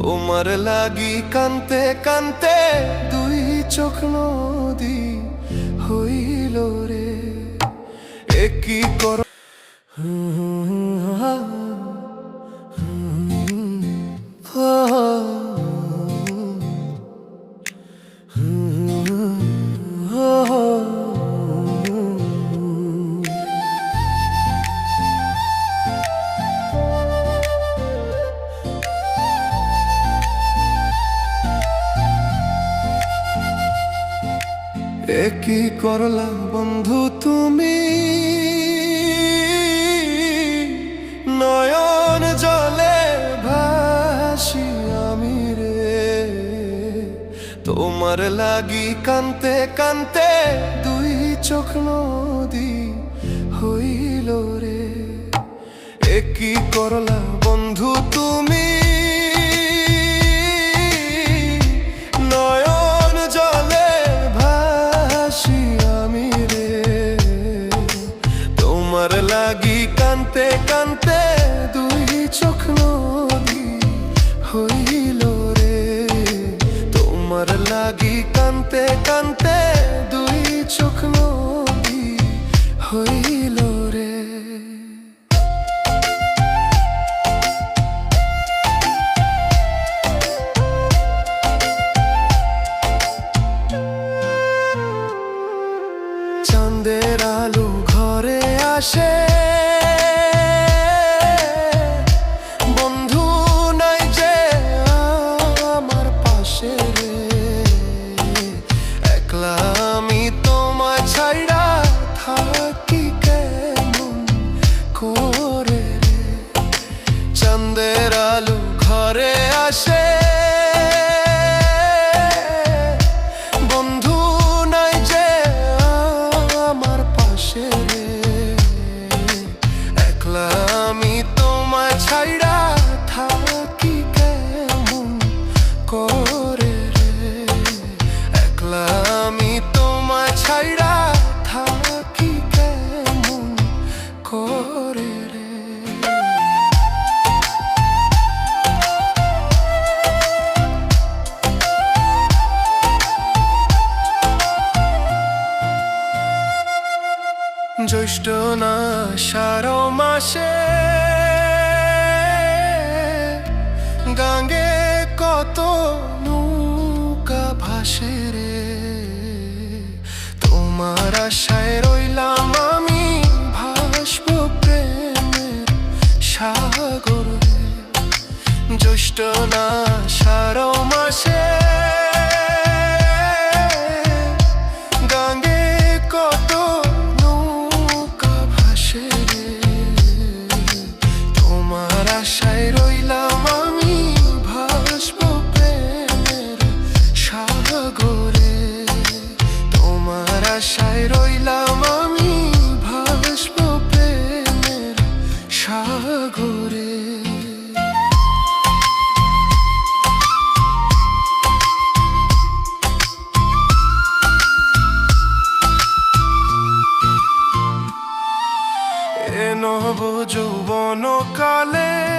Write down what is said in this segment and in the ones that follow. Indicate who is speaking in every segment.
Speaker 1: তোমার লাগি কানতে কানতে দুই চোখ নদী হইল রে। একই কর একই করলা বন্ধু তুমি? নয়ন জলে ভাসি আমি রে। তোমার লাগি কান্তে কান্তে দুই চোখ নদী হইল রে। একই করলা বন্ধু তুমি? হইল রে। তোমার লাগি কান্তে কান্তে দুই চোখ নদী হইল রে। চাঁদের আলো ঘরে আসে ছাইড়া থাকি রে? একলা আমি থাকি রে? জ্যৈষ্ঠ না সারো মাসে গাঙ্গে কত নৌকা ভাসে রে। তোমার আশায় রইলাম আমি ভাসব প্রেমের সাগর জ্যৈষ্ঠ না সারো মাসে এ নব যৌবন কালে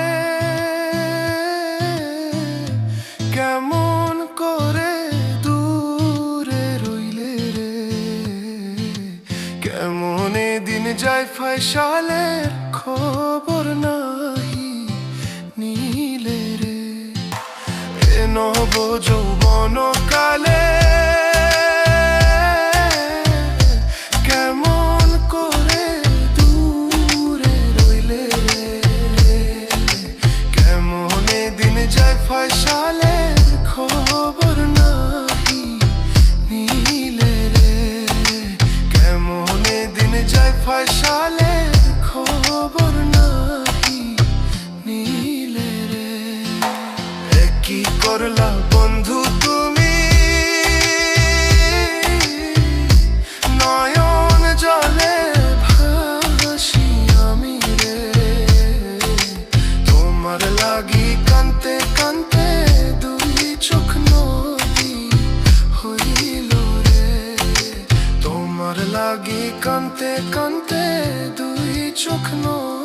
Speaker 1: ফয়সালের খবর নাহি নীলে রে। নব যৌবন কালে কেমন দিন যায় নাহি দিন যায় তোমার লাগি কানতে কানতে দুই চোখ নয়।